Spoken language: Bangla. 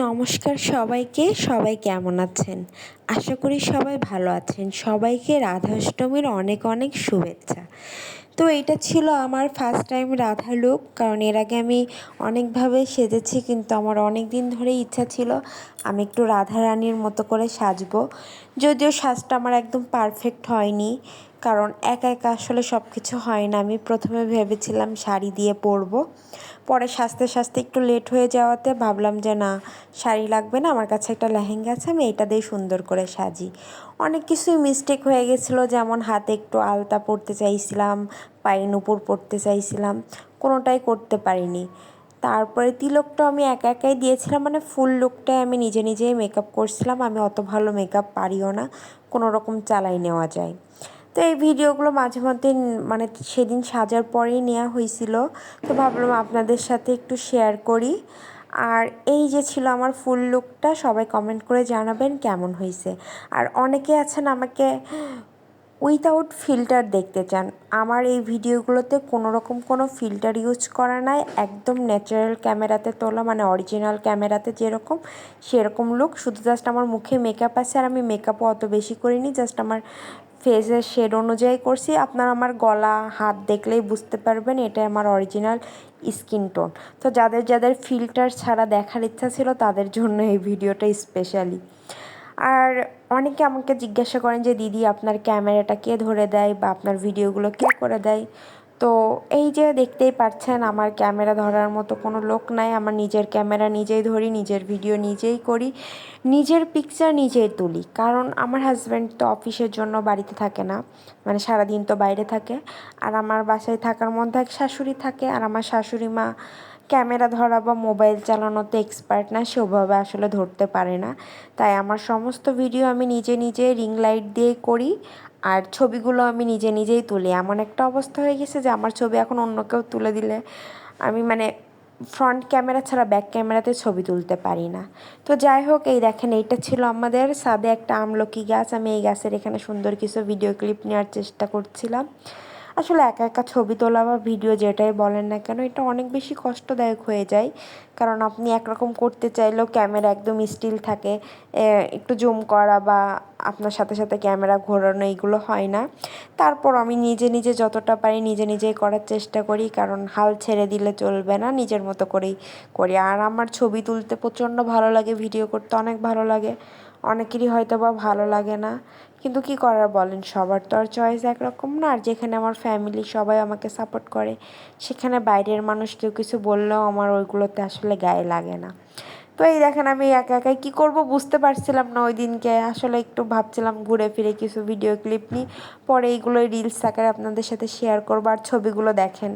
নমস্কার সবাইকে। সবাই কেমন আছেন? আশা করি সবাই ভালো আছেন। সবাইকে রাধাষ্টমীর অনেক অনেক শুভেচ্ছা। তো এটা ছিল আমার ফার্স্ট টাইম রাধা লুক কারণ এর আগে আমি অনেকভাবে সেজেছি, কিন্তু আমার অনেক দিন ধরেই ইচ্ছা ছিল আমি একটু রাধা রানীর মতো করে সাজবো। যদিও সাজটা আমার একদম পারফেক্ট হয়নি। কারণ একা একা আসলে সব কিছু হয় না। আমি প্রথমে ভেবেছিলাম শাড়ি দিয়ে পরবো। পরে সাজতে সাজতে একটু লেট হয়ে যাওয়াতে ভাবলাম যে, না, শাড়ি লাগবে না, আমার কাছে একটা লেহেঙ্গা আছে, আমি এটা দিয়ে সুন্দর করে সাজি। অনেক কিছুই মিস্টেক হয়ে গেছিল, যেমন হাতে একটু আলতা পরতে চাইছিলাম, পায়ে নুপুর পরতে চাইছিলাম, কোনোটাই করতে পারিনি। তারপরে তিলকটাও আমি একা একাই দিয়েছিলাম মানে ফুল লুকটাই আমি নিজে নিজেই মেকআপ করছিলাম, আমি অত ভালো মেকআপ পারিও না কোনো রকম চালাই নেওয়া যায়। তো এই ভিডিওগুলো মাঝে মধ্যে মানে সেদিন সাজার পরেই নেওয়া হয়েছিল। তো ভাবলাম আপনাদের সাথে একটু শেয়ার করি। আর এই যে ছিল আমার ফুল লুকটা সবাই কমেন্ট করে জানাবেন কেমন হয়েছে। আর অনেকে আছেন আমাকে উইথাউট ফিল্টার দেখতে চান। আমার এই ভিডিওগুলোতে কোনো রকম কোনো ফিল্টার ইউজ করা নাই। একদম ন্যাচারাল ক্যামেরাতে তোলা মানে অরিজিনাল ক্যামেরাতে যেরকম, সেরকম লুক শুধু জাস্ট আমার মুখে মেকআপ আছে, আর আমি মেকআপও অত বেশি করিনি। জাস্ট আমার ফেসের শেড অনুযায়ী করছি। আপনার আমার গলা, হাত দেখলেই বুঝতে পারবেন এটা আমার অরিজিনাল স্কিন টোন তো যাদের যাদের ফিল্টার ছাড়া দেখার ইচ্ছা ছিল, তাদের জন্য এই ভিডিওটা স্পেশালি আর অনেকে আমাকে জিজ্ঞাসা করেন যে, দিদি, আপনার ক্যামেরাটা কে ধরে দেয় বা আপনার ভিডিওগুলো কে করে দেয়? তো এই যে দেখতেই পাচ্ছেন, আমার ক্যামেরা ধরার মতো কোনো লোক নাই। আমার নিজের ক্যামেরা নিজেই ধরি, নিজের ভিডিও নিজেই করি, নিজের পিকচার নিজেই তুলি। কারণ আমার হাজব্যান্ড তো অফিসের জন্য বাড়িতে থাকে না মানে সারাদিন তো বাইরে থাকে। আর আমার বাসায় থাকার মধ্যে এক শাশুড়ি থাকে, আর আমার শাশুড়ি মা ক্যামেরা ধরা বা মোবাইল চালানোতে এক্সপার্ট না সেভাবে আসলে ধরতে পারে না। তাই আমার সমস্ত ভিডিও আমি নিজে নিজে রিং লাইট দিয়ে করি আর ছবিগুলো আমি নিজে নিজেই তুলি। এমন একটা অবস্থা হয়ে গেছে যে আমার ছবি এখন অন্য কেউ তুলে দিলে আমি মানে ফ্রন্ট ক্যামেরা ছাড়া ব্যাক ক্যামেরাতে ছবি তুলতে পারি না। তো যাই হোক, এই দেখেন, এইটা ছিল আমাদের সাদে একটা আমলকি গাছ। আমি এই গাছের এখানে সুন্দর কিছু ভিডিও ক্লিপ নেওয়ার চেষ্টা করছিলাম। আসলে একা একা ছবি তোলা বা ভিডিও যেটাই বলেন না কেন, এটা অনেক বেশি কষ্টদায়ক হয়ে যায়। কারণ আপনি একরকম করতে চাইলেও ক্যামেরা একদম স্টিল থাকে। একটু জুম করা বা আপনার সাথে সাথে ক্যামেরা ঘোরানো এইগুলো হয় না। তারপর আমি নিজে নিজে যতটা পারি নিজে নিজেই করার চেষ্টা করি, কারণ হাল ছেড়ে দিলে চলবে না, নিজের মতো করেই করি। আর আমার ছবি তুলতে প্রচণ্ড ভালো লাগে, ভিডিও করতে অনেক ভালো লাগে। অনেকেরই হয়তো বা ভালো লাগে না, কিন্তু কি করার বলেন? সবার তো আর চয়েস একরকম না, আর যেখানে আমার ফ্যামিলি সবাই আমাকে সাপোর্ট করে, সেখানে বাইরের মানুষ কেউ কিছু বললেও আমার ওইগুলোতে আসলে গায়ে লাগে না। তো এই দেখেন আমি একা একাই কী করব বুঝতে পারছিলাম না ওই দিনকে। আসলে একটু ভাবছিলাম ঘুরে ফিরে কিছু ভিডিও ক্লিপ নিই, পরে এইগুলোই রিলস আকারে আপনাদের সাথে শেয়ার করব, আর ছবিগুলো দেখেন।